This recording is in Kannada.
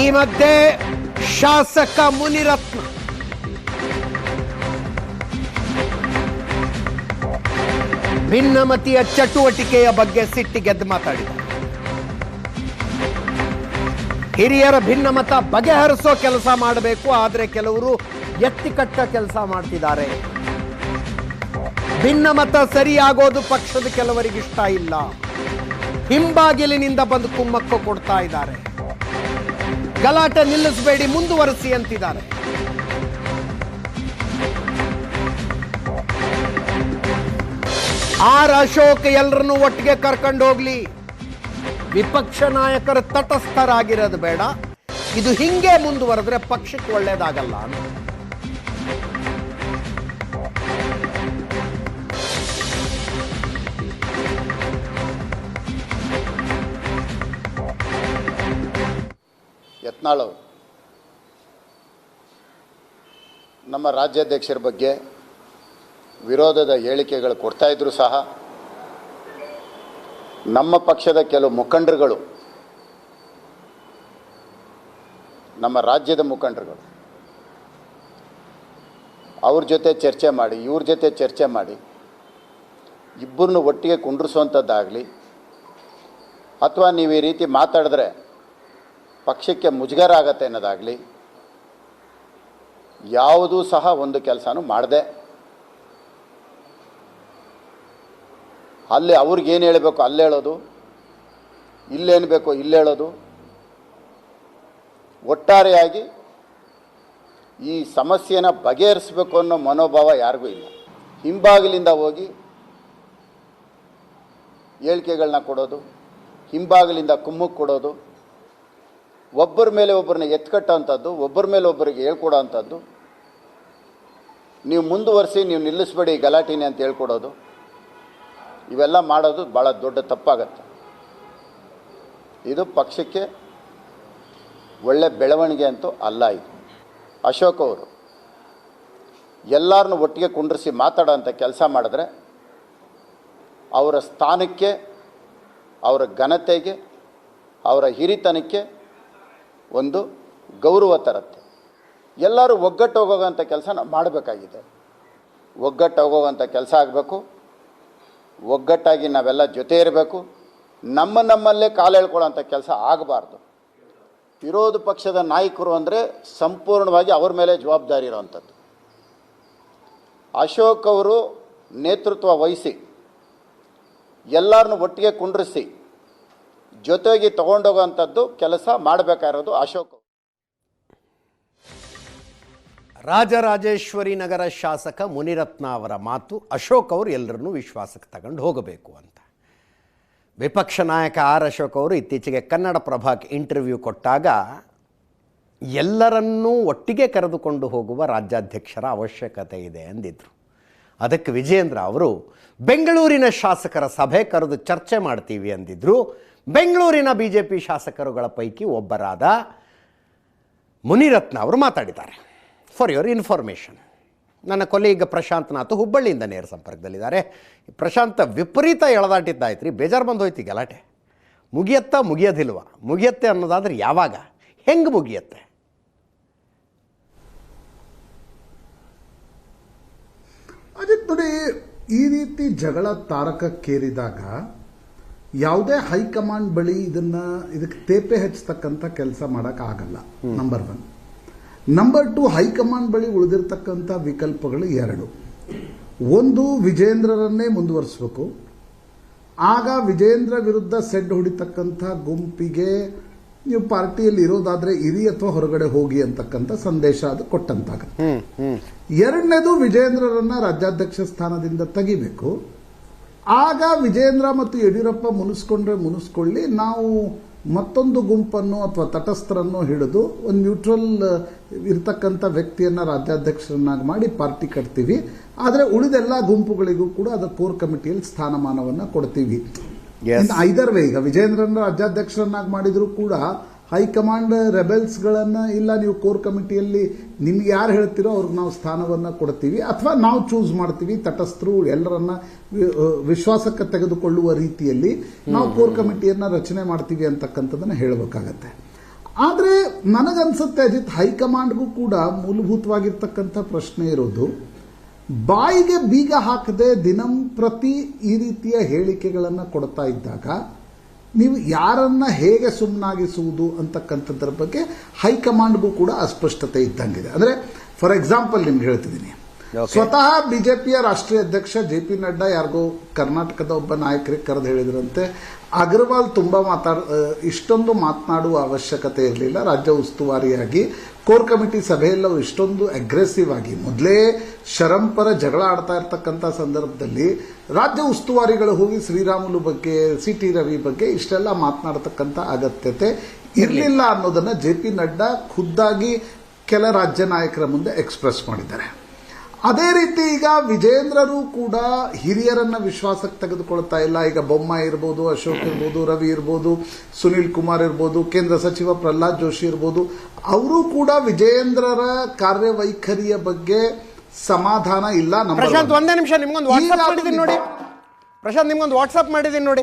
ಈ ಮಧ್ಯೆ ಶಾಸಕ ಮುನಿರತ್ನ. ಭಿನ್ನಮತಿಯ ಚಟುವಟಿಕೆಯ ಬಗ್ಗೆ ಸಿಟ್ಟಿಗೆದ್ದು ಮಾತಾಡಿದ್ದಾರೆ ಹಿರಿಯರ ಭಿನ್ನಮತ ಬಗೆಹರಿಸೋ ಕೆಲಸ ಮಾಡಬೇಕು, ಆದರೆ ಕೆಲವರು ಎತ್ತಿಕಟ್ಟ ಕೆಲಸ ಮಾಡ್ತಿದ್ದಾರೆ. ಭಿನ್ನಮತ ಸರಿಯಾಗೋದು ಪಕ್ಷದ ಕೆಲವರಿಗಿಷ್ಟ ಇಲ್ಲ. ಹಿಂಬಾಗಿಲಿನಿಂದ ಬಂದು ಕುಮ್ಮಕ್ಕು ಕೊಡ್ತಾ ಇದ್ದಾರೆ. ಗಲಾಟೆ ನಿಲ್ಲಿಸಬೇಡಿ, ಮುಂದುವರಿಸಿ ಅಂತಿದ್ದಾರೆ. ಆರ್ ಅಶೋಕ್ ಎಲ್ಲರನ್ನೂ ಒಟ್ಟಿಗೆ ಕರ್ಕೊಂಡು ಹೋಗ್ಲಿ. ವಿಪಕ್ಷ ನಾಯಕರು ತಟಸ್ಥರಾಗಿರೋದು ಬೇಡ. ಇದು ಹಿಂಗೆ ಮುಂದುವರೆದ್ರೆ ಪಕ್ಷಕ್ಕೆ ಒಳ್ಳೇದಾಗಲ್ಲ ಅಂತ. ಯತ್ನಾಳ್ ಅವರು. ನಮ್ಮ ರಾಜ್ಯಾಧ್ಯಕ್ಷರ ಬಗ್ಗೆ ವಿರೋಧದ ಹೇಳಿಕೆಗಳು ಕೊಡ್ತಾಯಿದ್ರು ಸಹ ನಮ್ಮ ಪಕ್ಷದ ಕೆಲವು ಮುಖಂಡರುಗಳು, ನಮ್ಮ ರಾಜ್ಯದ ಮುಖಂಡರುಗಳು, ಅವ್ರ ಜೊತೆ ಚರ್ಚೆ ಮಾಡಿ, ಇವ್ರ ಜೊತೆ ಚರ್ಚೆ ಮಾಡಿ, ಇಬ್ಬರನ್ನು ಒಟ್ಟಿಗೆ ಕುಂಡ್ರಿಸುವಂಥದ್ದಾಗಲಿ, ಅಥವಾ ನೀವು ಈ ರೀತಿ ಮಾತಾಡಿದ್ರೆ ಪಕ್ಷಕ್ಕೆ ಮುಜುಗರ ಆಗತ್ತೆ ಅನ್ನೋದಾಗಲಿ, ಯಾವುದೂ ಸಹ ಒಂದು ಕೆಲಸನೂ ಮಾಡದೆ. ಅಲ್ಲಿ ಅವ್ರಿಗೇನು ಹೇಳಬೇಕು ಅಲ್ಲಿ ಹೇಳೋದು ಇಲ್ಲೇನು ಬೇಕೋ ಇಲ್ಲಿ ಹೇಳೋದು. ಒಟ್ಟಾರೆಯಾಗಿ ಈ ಸಮಸ್ಯೆನ ಬಗೆಹರಿಸಬೇಕು ಅನ್ನೋ ಮನೋಭಾವ ಯಾರಿಗೂ ಇಲ್ಲ. ಹಿಂಬಾಗಿಲಿಂದ ಹೋಗಿ ಹೇಳಿಕೆಗಳನ್ನ ಕೊಡೋದು, ಹಿಂಬಾಗಿಲಿಂದ ಕುಮ್ಮಕ್ಕೆ ಕೊಡೋದು ಒಬ್ಬರ ಮೇಲೆ ಒಬ್ಬರನ್ನ ಎತ್ಕಟ್ಟೋಂಥದ್ದು, ಒಬ್ಬರ ಮೇಲೆ ಒಬ್ಬರಿಗೆ ಹೇಳ್ಕೊಡೋ ಅಂಥದ್ದು ನೀವು ಮುಂದುವರಿಸಿ, ನೀವು ನಿಲ್ಲಿಸ್ಬೇಡಿ ಗಲಾಟಿನಿ ಅಂತ ಹೇಳ್ಕೊಡೋದು. ಇವೆಲ್ಲ ಮಾಡೋದು ಭಾಳ ದೊಡ್ಡ ತಪ್ಪಾಗತ್ತೆ. ಇದು ಪಕ್ಷಕ್ಕೆ ಒಳ್ಳೆ ಬೆಳವಣಿಗೆ ಅಂತೂ ಅಲ್ಲ ಇದು. ಅಶೋಕ್ ಅವರು, ಎಲ್ಲರನ್ನು ಒಟ್ಟಿಗೆ ಕುಂಡ್ರಿಸಿ ಮಾತಾಡೋ ಅಂಥ ಕೆಲಸ ಮಾಡಿದ್ರೆ, ಅವರ ಸ್ಥಾನಕ್ಕೆ, ಅವರ ಘನತೆಗೆ, ಅವರ ಹಿರಿತನಕ್ಕೆ ಒಂದು ಗೌರವ ತರುತ್ತೆ. ಎಲ್ಲರೂ ಒಗ್ಗಟ್ಟು ಹೋಗೋವಂಥ ಕೆಲಸ ನಾವು ಮಾಡಬೇಕಾಗಿದೆ. ಒಗ್ಗಟ್ಟು ಹೋಗೋವಂಥ ಕೆಲಸ ಆಗಬೇಕು. ಒಗ್ಗಟ್ಟಾಗಿ ನಾವೆಲ್ಲ ಜೊತೆ ಇರಬೇಕು. ನಮ್ಮ ನಮ್ಮಲ್ಲೇ ಕಾಲು ಹೇಳ್ಕೊಳ್ಳೋಂಥ ಕೆಲಸ ಆಗಬಾರ್ದು. ವಿರೋಧ ಪಕ್ಷದ ನಾಯಕರು ಅಂದರೆ ಸಂಪೂರ್ಣವಾಗಿ ಅವ್ರ ಮೇಲೆ ಜವಾಬ್ದಾರಿ ಇರೋವಂಥದ್ದು ಅಶೋಕ್ ಅವರು ನೇತೃತ್ವ ವಹಿಸಿ ಎಲ್ಲರನ್ನು ಒಟ್ಟಿಗೆ ಕುಂಡ್ರಿಸಿ ಜೊತೆಗೆ ತಗೊಂಡೋಗುವಂಥದ್ದು ಕೆಲಸ ಮಾಡಬೇಕಾಗಿರೋದು ಅಶೋಕ್ ರಾಜರಾಜೇಶ್ವರಿ ನಗರ ಶಾಸಕ ಮುನಿರತ್ನ ಅವರ ಮಾತು ಅಶೋಕ್ ಅವರು ಎಲ್ಲರನ್ನೂ ವಿಶ್ವಾಸಕ್ಕೆ ತಗೊಂಡು ಹೋಗಬೇಕು ಅಂತ. ವಿಪಕ್ಷ ನಾಯಕ ಆರ್ ಅಶೋಕ್ ಅವರು ಇತ್ತೀಚೆಗೆ ಕನ್ನಡ ಪ್ರಭಾಕ್ ಇಂಟರ್ವ್ಯೂ ಕೊಟ್ಟಾಗ ಎಲ್ಲರನ್ನೂ ಒಟ್ಟಿಗೆ ಕರೆದುಕೊಂಡು ಹೋಗುವ ರಾಜ್ಯಾಧ್ಯಕ್ಷರ ಅವಶ್ಯಕತೆ ಇದೆ ಅಂದಿದ್ರು. ಅದಕ್ಕೆ ವಿಜೇಂದ್ರ ಅವರು, ಬೆಂಗಳೂರಿನ ಶಾಸಕರ ಸಭೆ ಕರೆದು ಚರ್ಚೆ ಮಾಡ್ತೀವಿ ಅಂದಿದ್ರು. ಬೆಂಗಳೂರಿನ ಬಿ ಜೆ ಪಿ ಶಾಸಕರುಗಳ ಪೈಕಿ ಒಬ್ಬರಾದ ಮುನಿರತ್ನ ಅವರು ಮಾತಾಡಿದ್ದಾರೆ. ಫಾರ್ ಯುವರ್ ಇನ್ಫಾರ್ಮೇಷನ್ ನನ್ನ ಕೊಲೀಗ್ ಪ್ರಶಾಂತ್ ನಾಥ್ ಹುಬ್ಬಳ್ಳಿಯಿಂದ ನೇರ ಸಂಪರ್ಕದಲ್ಲಿದ್ದಾರೆ. ಪ್ರಶಾಂತ್ ವಿಪರೀತ ಎಳೆದಾಟಿದ್ದಾಯ್ತು ರೀ ಬೇಜಾರು ಬಂದು ಹೋಯ್ತು ಗಲಾಟೆ. ಮುಗಿಯತ್ತಾ ಮುಗಿಯೋದಿಲ್ವ? ಮುಗಿಯತ್ತೆ ಅನ್ನೋದಾದ್ರೆ ಯಾವಾಗ? ಹೆಂಗೆ ಮುಗಿಯತ್ತೆ? ಅಜಿತ್ ನೋಡಿ, ಈ ರೀತಿ ಜಗಳ ತಾರಕಕ್ಕೇರಿದಾಗ ಯಾವುದೇ ಹೈಕಮಾಂಡ್ ಬಳಿ ಇದನ್ನ ಇದಕ್ಕೆ ತೇಪೆ ಹಚ್ಚತಕ್ಕಂಥ ಕೆಲಸ ಮಾಡೋಕ್ಕಾಗಲ್ಲ ಆಗಲ್ಲ number one number two high command ಬಳಿ ಉಳಿದಿರ್ತಕ್ಕಂಥ ವಿಕಲ್ಪಗಳು ಎರಡು. ಒಂದು ವಿಜೇಂದ್ರರನ್ನೇ ಮುಂದುವರಿಸಬೇಕು. ಆಗ ವಿಜೇಂದ್ರ ವಿರುದ್ಧ ಸೆಡ್ ಹೊಡಿತಕ್ಕಂಥ ಗುಂಪಿಗೆ ನೀವು ಪಾರ್ಟಿಯಲ್ಲಿ ಇರೋದಾದ್ರೆ ಇರಿ ಅಥವಾ ಹೊರಗಡೆ ಹೋಗಿ ಅಂತಕ್ಕಂಥ ಸಂದೇಶ ಅದು ಕೊಟ್ಟಂತಾಗುತ್ತೆ. ಎರಡನೇದು ವಿಜೇಂದ್ರರನ್ನ ರಾಜ್ಯಾಧ್ಯಕ್ಷ ಸ್ಥಾನದಿಂದ ತೆಗಿಬೇಕು. ಆಗ ವಿಜೇಂದ್ರ ಮತ್ತು ಯಡಿಯೂರಪ್ಪ ಮುನಿಸ್ಕೊಂಡ್ರೆ ಮುನಿಸ್ಕೊಳ್ಳಿ ನಾವು ಮತ್ತೊಂದು ಗುಂಪನ್ನು ಅಥವಾ ತಟಸ್ಥರನ್ನು ಹಿಡಿದು ಒಂದು ನ್ಯೂಟ್ರಲ್ ಇರ್ತಕ್ಕಂಥ ವ್ಯಕ್ತಿಯನ್ನ ರಾಜ್ಯಾಧ್ಯಕ್ಷರನ್ನಾಗಿ ಮಾಡಿ ಪಾರ್ಟಿ ಕಟ್ತೀವಿ. ಆದರೆ ಉಳಿದೆಲ್ಲ ಗುಂಪುಗಳಿಗೂ ಕೂಡ ಅದರ ಕೋರ್ ಕಮಿಟಿಯಲ್ಲಿ ಸ್ಥಾನಮಾನವನ್ನ ಕೊಡ್ತೀವಿ. ಐದರ್ವೇ ಐದರ್ ವೇ ಈಗ ವಿಜೇಂದ್ರನ ರಾಜ್ಯಾಧ್ಯಕ್ಷರನ್ನಾಗಿ ಮಾಡಿದ್ರು ಕೂಡ ಹೈಕಮಾಂಡ್ ರೆಬೆಲ್ಸ್ ಗಳನ್ನ ಇಲ್ಲ ನೀವು ಕೋರ್ ಕಮಿಟಿಯಲ್ಲಿ ನಿಮ್ಗೆ ಯಾರು ಹೇಳ್ತೀರೋ ಅವ್ರಿಗೆ ನಾವು ಸ್ಥಾನವನ್ನ ಕೊಡ್ತೀವಿ ಅಥವಾ ನಾವು ಚೂಸ್ ಮಾಡ್ತೀವಿ ತಟಸ್ಥರು ಎಲ್ಲರನ್ನ ವಿಶ್ವಾಸಕ್ಕೆ ತೆಗೆದುಕೊಳ್ಳುವ ರೀತಿಯಲ್ಲಿ ನಾವು ಕೋರ್ ಕಮಿಟಿಯನ್ನು ರಚನೆ ಮಾಡ್ತೀವಿ ಅಂತಕ್ಕಂಥದ್ದನ್ನು ಹೇಳಬೇಕಾಗತ್ತೆ. ಆದರೆ ನನಗನ್ಸುತ್ತೆ ಅಜಿತ್ ಹೈಕಮಾಂಡ್ಗೂ ಕೂಡ ಮೂಲಭೂತವಾಗಿರ್ತಕ್ಕಂಥ ಪ್ರಶ್ನೆ ಇರೋದು ಬಾಯಿಗೆ ಬೀಗ ಹಾಕದೆ ದಿನಂಪ್ರತಿ ಈ ರೀತಿಯ ಹೇಳಿಕೆಗಳನ್ನು ಕೊಡ್ತಾ ಇದ್ದಾಗ ನೀವು ಯಾರನ್ನ ಹೇಗೆ ಸುಮ್ಮನಾಗಿಸುವುದು ಅಂತಕ್ಕಂಥದ್ರ ಬಗ್ಗೆ ಹೈಕಮಾಂಡ್ಗೂ ಕೂಡ ಅಸ್ಪಷ್ಟತೆ ಇದ್ದಂಗಿದೆ. ಅಂದ್ರೆ ಫಾರ್ ಎಕ್ಸಾಂಪಲ್ ನಿಮ್ಗೆ ಹೇಳ್ತಿದ್ದೀನಿ. ಸ್ವತಃ ಬಿಜೆಪಿಯ ರಾಷ್ಟ್ರೀಯ ಅಧ್ಯಕ್ಷ ಜೆ ಪಿ ನಡ್ಡಾ ಯಾರಿಗೋ ಕರ್ನಾಟಕದ ಒಬ್ಬ ನಾಯಕರಿಗೆ ಕರೆದು ಹೇಳಿದ್ರಂತೆ ಅಗರ್ವಾಲ್ ತುಂಬಾ ಮಾತಾಡ ಇಷ್ಟೊಂದು ಮಾತನಾಡುವ ಅವಶ್ಯಕತೆ ಇರಲಿಲ್ಲ. ರಾಜ್ಯ ಉಸ್ತುವಾರಿಯಾಗಿ ಕೋರ್ ಕಮಿಟಿ ಸಭೆಯಲ್ಲಿ ಇಷ್ಟೊಂದು ಅಗ್ರೆಸಿವ್ ಆಗಿ ಮೊದಲೇ ಶರಂಪರ ಜಗಳ ಆಡ್ತಾ ಇರ್ತಕ್ಕಂಥ ಸಂದರ್ಭದಲ್ಲಿ ರಾಜ್ಯ ಉಸ್ತುವಾರಿಗಳು ಹೋಗಿ ಶ್ರೀರಾಮುಲು ಬಗ್ಗೆ ಸಿ ಟಿ ರವಿ ಬಗ್ಗೆ ಇಷ್ಟೆಲ್ಲ ಮಾತನಾಡತಕ್ಕಂಥ ಅಗತ್ಯತೆ ಇರಲಿಲ್ಲ ಅನ್ನೋದನ್ನ ಜೆ ಪಿ ನಡ್ಡಾ ಖುದ್ದಾಗಿ ಕೆಲ ರಾಜ್ಯ ನಾಯಕರ ಮುಂದೆ ಎಕ್ಸ್ಪ್ರೆಸ್ ಮಾಡಿದ್ದಾರೆ. ಅದೇ ರೀತಿ ಈಗ ವಿಜೇಂದ್ರರು ಕೂಡ ಹಿರಿಯರನ್ನ ವಿಶ್ವಾಸಕ್ಕೆ ತೆಗೆದುಕೊಳ್ತಾ ಇಲ್ಲ. ಈಗ ಬೊಮ್ಮ ಇರ್ಬೋದು ಅಶೋಕ್ ಇರ್ಬೋದು ರವಿ ಇರ್ಬೋದು ಸುನಿಲ್ ಕುಮಾರ್ ಇರ್ಬೋದು ಕೇಂದ್ರ ಸಚಿವ ಪ್ರಹ್ಲಾದ್ ಜೋಶಿ ಇರ್ಬೋದು ಅವರು ಕೂಡ ವಿಜೇಂದ್ರರ ಕಾರ್ಯವೈಖರಿಯ ಬಗ್ಗೆ ಸಮಾಧಾನ ಇಲ್ಲ ನಮ್ಮ ಪ್ರಶಾಂತ್ ಒಂದೇ ನಿಮಿಷ ನಿಮ್ಗೊಂದು ವಾಟ್ಸ್ಆಪ್ ಮಾಡಿದೀನಿ ಮಾಡಿದ್ದೀನಿ ನೋಡಿ ಪ್ರಶಾಂತ್ ನಿಮ್ಗೊಂದು ವಾಟ್ಸ್ಆಪ್ ಮಾಡಿದೀನಿ ನೋಡಿ.